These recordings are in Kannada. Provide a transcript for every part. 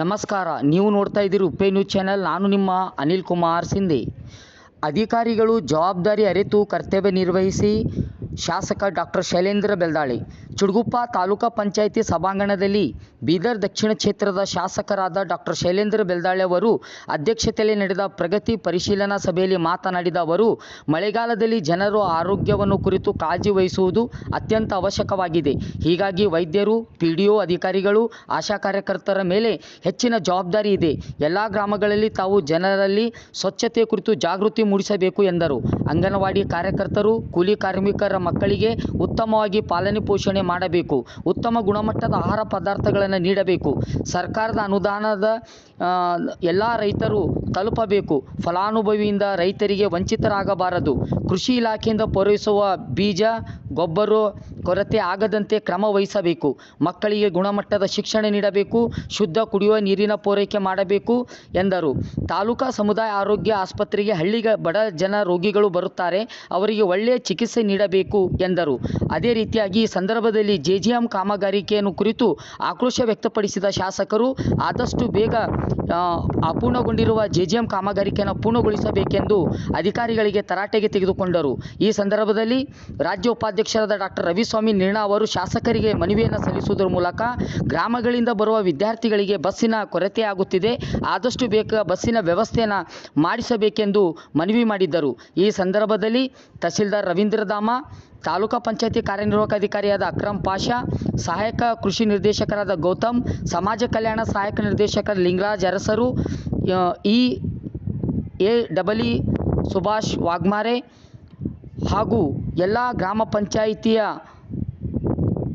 ನಮಸ್ಕಾರ. ನೀವು ನೋಡ್ತಾ ಇದ್ದೀರಿ ಉಪ್ಪೆ ನ್ಯೂಸ್ ಚಾನೆಲ್. ನಾನು ನಿಮ್ಮ ಅನಿಲ್ ಕುಮಾರ್ ಸಿಂಧೆ. ಅಧಿಕಾರಿಗಳು ಜವಾಬ್ದಾರಿ ಅರಿತು ಕರ್ತವ್ಯ ನಿರ್ವಹಿಸಿ ಶಾಸಕ ಡಾಕ್ಟರ್ ಶೈಲೇಂದ್ರ ಬೆಳ್ದಾಳಿ ಚುಡುಗುಪ್ಪ ತಾಲೂಕಾ ಪಂಚಾಯಿತಿ ಸಭಾಂಗಣದಲ್ಲಿ ಬೀದರ್ ದಕ್ಷಿಣ ಕ್ಷೇತ್ರದ ಶಾಸಕರಾದ ಡಾಕ್ಟರ್ ಶೈಲೇಂದ್ರ ಬೆಲ್ದಾಳೆ ಅವರು ಅಧ್ಯಕ್ಷತೆಯಲ್ಲಿ ನಡೆದ ಪ್ರಗತಿ ಪರಿಶೀಲನಾ ಸಭೆಯಲ್ಲಿ ಮಾತನಾಡಿದ ಅವರು, ಮಳೆಗಾಲದಲ್ಲಿ ಜನರು ಆರೋಗ್ಯವನ್ನು ಕುರಿತು ಕಾಳಜಿ ವಹಿಸುವುದು ಅತ್ಯಂತ ಅವಶ್ಯಕವಾಗಿದೆ. ಹೀಗಾಗಿ ವೈದ್ಯರು ಪಿ ಡಿ ಒ ಅಧಿಕಾರಿಗಳು, ಆಶಾ ಕಾರ್ಯಕರ್ತರ ಮೇಲೆ ಹೆಚ್ಚಿನ ಜವಾಬ್ದಾರಿ ಇದೆ. ಎಲ್ಲ ಗ್ರಾಮಗಳಲ್ಲಿ ತಾವು ಜನರಲ್ಲಿ ಸ್ವಚ್ಛತೆ ಕುರಿತು ಜಾಗೃತಿ ಮೂಡಿಸಬೇಕು ಎಂದರು. ಅಂಗನವಾಡಿ ಕಾರ್ಯಕರ್ತರು, ಕೂಲಿ ಕಾರ್ಮಿಕರ ಮಕ್ಕಳಿಗೆ ಉತ್ತಮವಾಗಿ ಪಾಲನೆ ಪೋಷಣೆ ಮಾಡಬೇಕು. ಉತ್ತಮ ಗುಣಮಟ್ಟದ ಆಹಾರ ಪದಾರ್ಥಗಳನ್ನು ನೀಡಬೇಕು. ಸರ್ಕಾರದ ಅನುದಾನದ ಎಲ್ಲ ರೈತರು ತಲುಪಬೇಕು. ಫಲಾನುಭವಿಯಿಂದ ರೈತರಿಗೆ ವಂಚಿತರಾಗಬಾರದು. ಕೃಷಿ ಇಲಾಖೆಯಿಂದ ಪೂರೈಸುವ ಬೀಜ, ಗೊಬ್ಬರ ಕೊರತೆ ಆಗದಂತೆ ಕ್ರಮ ವಹಿಸಬೇಕು. ಮಕ್ಕಳಿಗೆ ಗುಣಮಟ್ಟದ ಶಿಕ್ಷಣ ನೀಡಬೇಕು, ಶುದ್ಧ ಕುಡಿಯುವ ನೀರಿನ ಪೂರೈಕೆ ಮಾಡಬೇಕು ಎಂದರು. ತಾಲೂಕಾ ಸಮುದಾಯ ಆರೋಗ್ಯ ಆಸ್ಪತ್ರೆಗೆ ಹಳ್ಳಿಗ ಬಡ ಜನ ರೋಗಿಗಳು ಬರುತ್ತಾರೆ, ಅವರಿಗೆ ಒಳ್ಳೆಯ ಚಿಕಿತ್ಸೆ ನೀಡಬೇಕು ಎಂದರು. ಅದೇ ರೀತಿಯಾಗಿ ಈ ಸಂದರ್ಭದಲ್ಲಿ ಜೆ ಜಿ ಎಂ ಕಾಮಗಾರಿಕೆಯನ್ನು ಕುರಿತು ಆಕ್ರೋಶ ವ್ಯಕ್ತಪಡಿಸಿದ ಶಾಸಕರು, ಆದಷ್ಟು ಬೇಗ ಅಪೂರ್ಣಗೊಂಡಿರುವ ಜೆ ಜಿ ಎಂ ಕಾಮಗಾರಿಕೆಯನ್ನು ಪೂರ್ಣಗೊಳಿಸಬೇಕೆಂದು ಅಧಿಕಾರಿಗಳಿಗೆ ತರಾಟೆಗೆ ತೆಗೆದುಕೊಂಡರು. ಈ ಸಂದರ್ಭದಲ್ಲಿ ರಾಜ್ಯ ಉಪಾಧ್ಯಕ್ಷರಾದ ಡಾಕ್ಟರ್ ರವಿಸ್ವಾಮಿ ನಿರ್ಣಾ ಅವರು ಶಾಸಕರಿಗೆ ಮನವಿಯನ್ನು ಸಲ್ಲಿಸುವುದರ ಮೂಲಕ ಗ್ರಾಮಗಳಿಂದ ಬರುವ ವಿದ್ಯಾರ್ಥಿಗಳಿಗೆ ಬಸ್ಸಿನ ಕೊರತೆ ಆಗುತ್ತಿದೆ. ಆದಷ್ಟು ಬೇಗ ಬಸ್ಸಿನ ವ್ಯವಸ್ಥೆಯನ್ನು ಮಾಡಿಸಬೇಕೆಂದು ಮನವಿ ಮಾಡಿದ್ದರು. ಈ ಸಂದರ್ಭದಲ್ಲಿ ತಹಸೀಲ್ದಾರ್ ರವೀಂದ್ರಧಾಮ ತಾಲೂಕಾ ಪಂಚಾಯತಿ ಕಾರ್ಯನಿರ್ವಾಹಕ ಅಧಿಕಾರಿಯಾದ ಅಕ್ರಮ್ ಪಾಷಾ, ಸಹಾಯಕ ಕೃಷಿ ನಿರ್ದೇಶಕರಾದ ಗೌತಮ್, ಸಮಾಜ ಕಲ್ಯಾಣ ಸಹಾಯಕ ನಿರ್ದೇಶಕ ಲಿಂಗರಾಜ್ ಅರಸರು E, A, double E Subhash Waghmare ಹಾಗೂ ಎಲ್ಲ ಗ್ರಾಮ ಪಂಚಾಯಿತಿಯ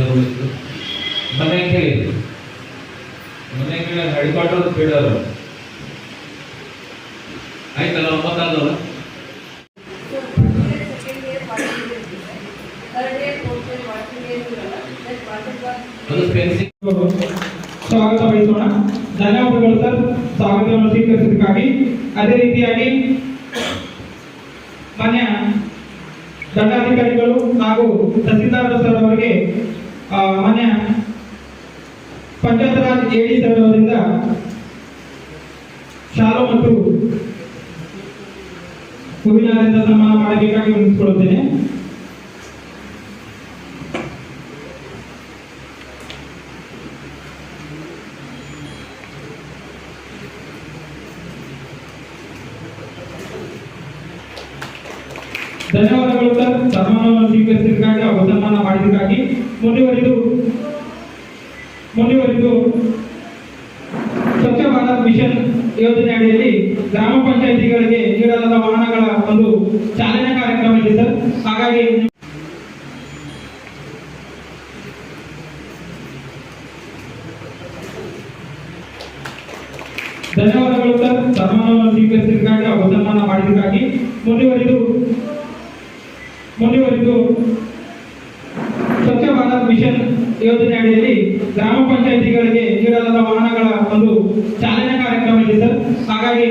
ಹೋಗಿತ್ತು ಮನೆ ಕೇಳಿದ್ರು ಮನೆ ಕೇಳಿ ಹಡಿಪಾಟೋದು ಕೇಳೋರು ಆಯ್ತಲ್ಲ, ಒಂಬತ್ತಾದಲ್ಲ? ಸ್ವಾಗತ ಬಯಸೋಣ ಧನ್ಯವಾದಗಳು ಸರ್. ಸ್ವಾಗತವನ್ನು ಸ್ವೀಕರಿಸಿದ್ದಕ್ಕಾಗಿ. ಅದೇ ರೀತಿಯಾಗಿ ಮಾನ್ಯ ದಂಡಾಧಿಕಾರಿಗಳು ಹಾಗೂ ತಹಸೀಲ್ದಾರ್ ಸರ್ ಅವರಿಗೆ ಆ, ಮಾನ್ಯ ಪಂಚಾಯತ್ ರಾಜ್ ಎಡಿ ಸರ್ ಅವರಿಂದ ಶಾಲು ಮತ್ತು ಹೂವಿನಾರಿಂದ ಸನ್ಮಾನ ಮಾಡಬೇಕಾಗಿ ವಿನಿಸಿಕೊಳ್ಳುತ್ತೇನೆ ಧನ್ಯವಾದಗಳು ಸರ್. ಸನ್ಮಾನವನ್ನು ಸ್ವೀಕರಿಸಿದ್ದಕ್ಕಾಗಿ ಹಾಗೂ ಸನ್ಮಾನ ಮಾಡಿದ್ದಕ್ಕಾಗಿ ಮುಂದುವರಿದು ಮುಂದುವರಿದು ಸ್ವಚ್ಛ ಭಾರತ್ ಮಿಷನ್ ಯೋಜನೆ ಅಡಿಯಲ್ಲಿ ಗ್ರಾಮ ಪಂಚಾಯಿತಿಗಳಿಗೆ ನೀಡಲಾದ ವಾಹನಗಳ ಒಂದು ಚಾಲನೆ ಕಾರ್ಯಕ್ರಮ ಇದೆ ಸರ್. ಹಾಗಾಗಿ ಧನ್ಯವಾದಗಳು ಸರ್. ಸನ್ಮಾನವನ್ನು ಸ್ವೀಕರಿಸಿದ್ದಕ್ಕಾಗಿ ಹಾಗೂ ಸನ್ಮಾನ ಮಾಡಿದ್ದಕ್ಕಾಗಿ ಮುಂದುವರಿದು ಮುಂದುವರಿದು ಸ್ವಚ್ಛ ಭಾರತ್ ಮಿಷನ್ ಯೋಜನೆ ಅಡಿಯಲ್ಲಿ ಗ್ರಾಮ ಪಂಚಾಯಿತಿಗಳಿಗೆ ನೀಡಲಾದ ವಾಹನಗಳ ಒಂದು ಚಾಲನೆ ಕಾರ್ಯಕ್ರಮ ಇದೆ ಸರ್. ಹಾಗಾಗಿ